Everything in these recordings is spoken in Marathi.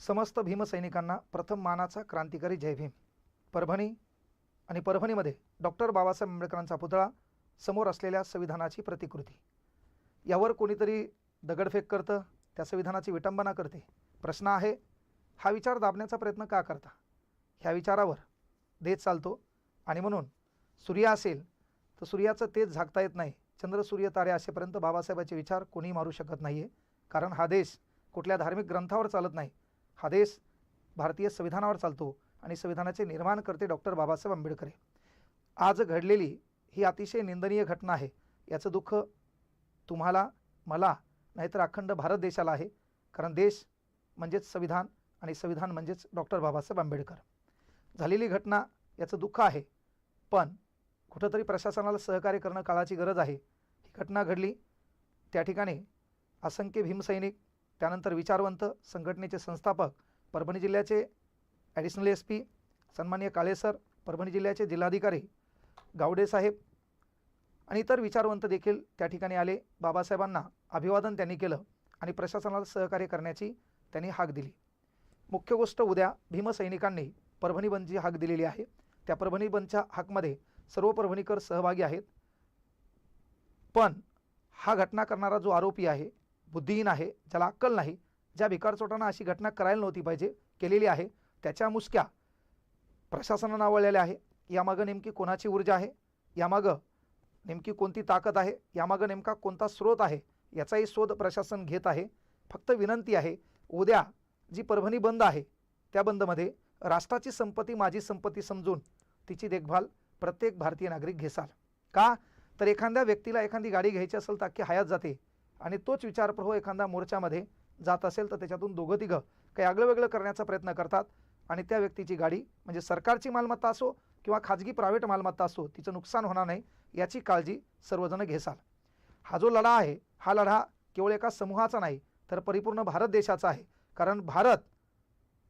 समस्त भीमसैनिकांना प्रथम मानाचा क्रांतिकारी जय भीम. परभणी आणि परभणीमध्ये डॉक्टर बाबासाहेब आंबेडकरांचा पुतळा समोर असलेल्या संविधानाची प्रतिकृती. यावर कोणीतरी दगडफेक करतं त्या संविधानाची विटंबना करते. प्रश्न आहे हा विचार दाबण्याचा प्रयत्न का करता? ह्या विचारावर देत चालतो आणि म्हणून सूर्य असेल तर सूर्याचं तेज झाकता येत नाही. चंद्र सूर्य तारे असेपर्यंत बाबासाहेबांचे विचार कोणी मारू शकत नाही आहे कारण हा देश कुठल्या धार्मिक ग्रंथावर चालत नाही. हा देश भारतीय संविधानावर चालतो आणि संविधानाचे निर्माण करते डॉक्टर बाबासाहेब आंबेडकर. आज घडलेली ही अतिशय निंदनीय घटना आहे. याचं दुःख तुम्हाला मला नाहीतर अखंड भारत देशाला आहे. कारण देश म्हणजेच संविधान आणि संविधान म्हणजेच डॉक्टर बाबासाहेब आंबेडकर. झालेली घटना याचं दुःख आहे. पण कुठंतरी प्रशासनाला सहकार्य करणं काळाची गरज आहे. ही घटना घडली. त्या ठिकाणी असंख्य भीमसैनिक त्यानंतर विचारवंत संघटनेचे संस्थापक परभणी जिल्ह्याचे ॲडिशनल एस पी सन्माननीय काळेसर परभणी जिल्ह्याचे जिल्हाधिकारी गावडे साहेब आणि इतर विचारवंत देखील त्या ठिकाणी आले. बाबासाहेबांना अभिवादन त्यांनी केलं आणि प्रशासनाला सहकार्य करण्याची त्यांनी हाक दिली. मुख्य गोष्ट उद्या भीमसैनिकांनी परभणी बंदची हाक दिलेली आहे. त्या परभणी बंदच्या हाकमध्ये सर्व परभणीकर सहभागी आहेत. पण हा घटना करणारा जो आरोपी आहे बुद्धिहीन आहे ज्याला अक्कल नाही ज्या भिकार चोटांना अशी घटना करायला नव्हती पाहिजे केलेली आहे त्याच्या मुसक्या प्रशासनानं नावळलेल्या आहे. यामागं नेमकी कोणाची ऊर्जा आहे? यामागं नेमकी कोणती ताकद आहे? यामागं नेमका कोणता स्रोत आहे? याचाही शोध प्रशासन घेत आहे. फक्त विनंती आहे उद्या जी परभणी बंद आहे त्या बंदमध्ये राष्ट्राची संपत्ती माझी संपत्ती समजून तिची देखभाल प्रत्येक भारतीय नागरिक घेसाल. का? तर एखाद्या व्यक्तीला एखादी गाडी घ्यायची असेल तर अख्खी हयात जाते. आणि तोच विचारप्रहो एखादा मोर्चामध्ये जात असेल तर त्याच्यातून दोघं तिघं काही आगळं वेगळं करण्याचा प्रयत्न करतात. आणि त्या व्यक्तीची गाडी म्हणजे सरकारची मालमत्ता असो किंवा खाजगी प्रायव्हेट मालमत्ता असो तिचं नुकसान होणार नाही याची काळजी सर्वजण घेसाल. हा जो लढा आहे हा लढा केवळ एका समूहाचा नाही तर परिपूर्ण भारत देशाचा आहे. कारण भारत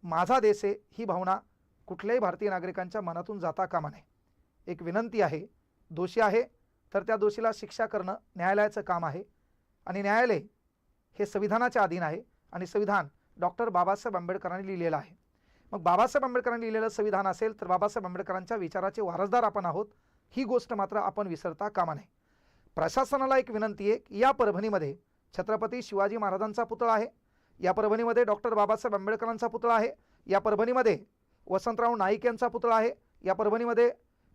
माझा देश आहे ही भावना कुठल्याही भारतीय नागरिकांच्या मनातून जाता कामा नये. एक विनंती आहे दोषी आहे तर त्या दोषीला शिक्षा करणं न्यायालयाचं काम आहे. आणि न्यायालय हे संविधानाच्या अधीन आहे आणि संविधान डॉक्टर बाबासाहेब आंबेडकरांनी लिहिलेलं आहे. मग बाबासाहेब आंबेडकरांनी लिहिलेलं संविधान असेल तर बाबासाहेब आंबेडकरांच्या विचाराचे वारसदार आपण आहोत ही गोष्ट मात्र आपण विसरता कामा नये. प्रशासनाला एक विनंती आहे की या परभणीमध्ये छत्रपती शिवाजी महाराजांचा पुतळा आहे या परभणीमध्ये डॉक्टर बाबासाहेब आंबेडकरांचा पुतळा आहे या परभणीमध्ये वसंतराव नाईक यांचा पुतळा आहे या परभणीमध्ये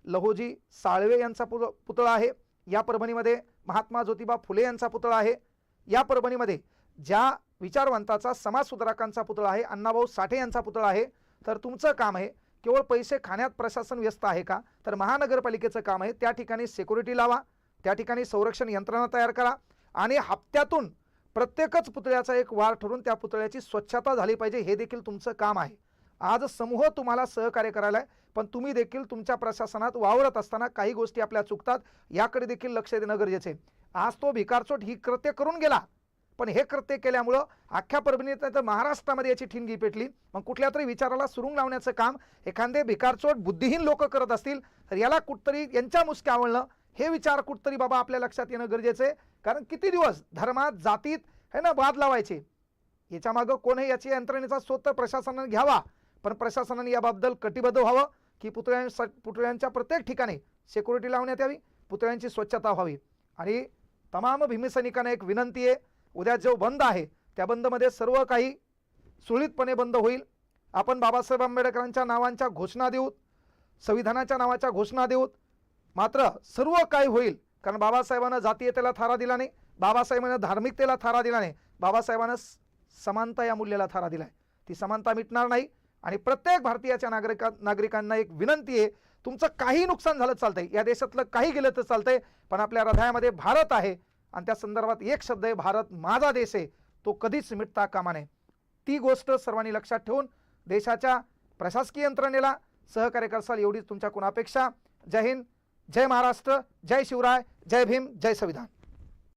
लहोजी साळवे यांचा पु पुतळा आहे या परभणीमध्ये महात्मा ज्योतिबा फुले यांचा पुतळा आहे. या परभणीमध्ये ज्या विचारवंताचा समाजसुधारकांचा पुतळा आहे अण्णाभाऊ साठे यांचा पुतळा आहे तर तुमचं काम आहे केवळ पैसे खाण्यात प्रशासन व्यस्त आहे का? तर महानगरपालिकेचं काम आहे त्या ठिकाणी सिक्युरिटी लावा त्या ठिकाणी संरक्षण यंत्रणा तयार करा आणि हप्त्यातून प्रत्येकच पुतळ्याचा एक वार ठरून त्या पुतळ्याची स्वच्छता झाली पाहिजे हे देखील तुमचं काम आहे. आज समूह तुम्हाला सहकार्य करायला आहे पण तुम्ही देखील तुमच्या प्रशासनात वावरत असताना काही गोष्टी आपल्या चुकतात याकडे देखील लक्ष देणं गरजेचं आहे. आज तो भिकारचोट ही कृत्य करून गेला. पण हे कृत्य केल्यामुळं अख्ख्या परभणीत तर महाराष्ट्रामध्ये याची ठिणगी पेटली. मग कुठल्या तरी विचाराला सुरुंग लावण्याचं काम एखादे भिकारचोट बुद्धिहीन लोक करत असतील तर याला कुठतरी यांच्या मुसक्या आवडणं हे विचार कुठतरी बाबा आपल्या लक्षात येणं गरजेचं आहे. कारण किती दिवस धर्मात जातीत हे ना वाद लावायचे? याच्यामागं कोणही याची यंत्रणेचा स्वतः प्रशासनाने घ्यावा. पण प्रशासनाने याबद्दल कटिबद्ध व्हावं की पुतळ्यांसा पुतळ्यांच्या प्रत्येक ठिकाणी सिक्युरिटी लावण्यात यावी पुतळ्यांची स्वच्छता व्हावी. आणि तमाम भीमसैनिकांना एक विनंती आहे उद्या जो बंद आहे त्या बंदमध्ये सर्व काही सुरळीतपणे बंद होईल. आपण बाबासाहेब आंबेडकरांच्या नावांच्या घोषणा देऊत संविधानाच्या नावाच्या घोषणा देऊत मात्र सर्व काही होईल. कारण बाबासाहेबांना जातीयतेला थारा दिला नाही बाबासाहेबांना धार्मिकतेला थारा दिला नाही बाबासाहेबांना समानता या मूल्याला थारा दिला आहे ती समानता मिटणार नाही. आणि प्रत्येक भारतीयाच्या नागरिका नागरिकांना एक विनंती आहे तुमचं काही नुकसान झालं चालतंय. या देशातलं काही गेलं तर चालतंय पण आपल्या हृदयामध्ये भारत आहे आणि त्या संदर्भात एक शब्द आहे भारत माझा देश आहे तो कधीच मिटता कामा नये. ती गोष्ट सर्वांनी लक्षात ठेवून देशाच्या प्रशासकीय यंत्रणेला सहकार्य करसाल एवढीच तुमच्याकडून अपेक्षा. जय हिंद जय महाराष्ट्र जय शिवराय जय भीम जय संविधान.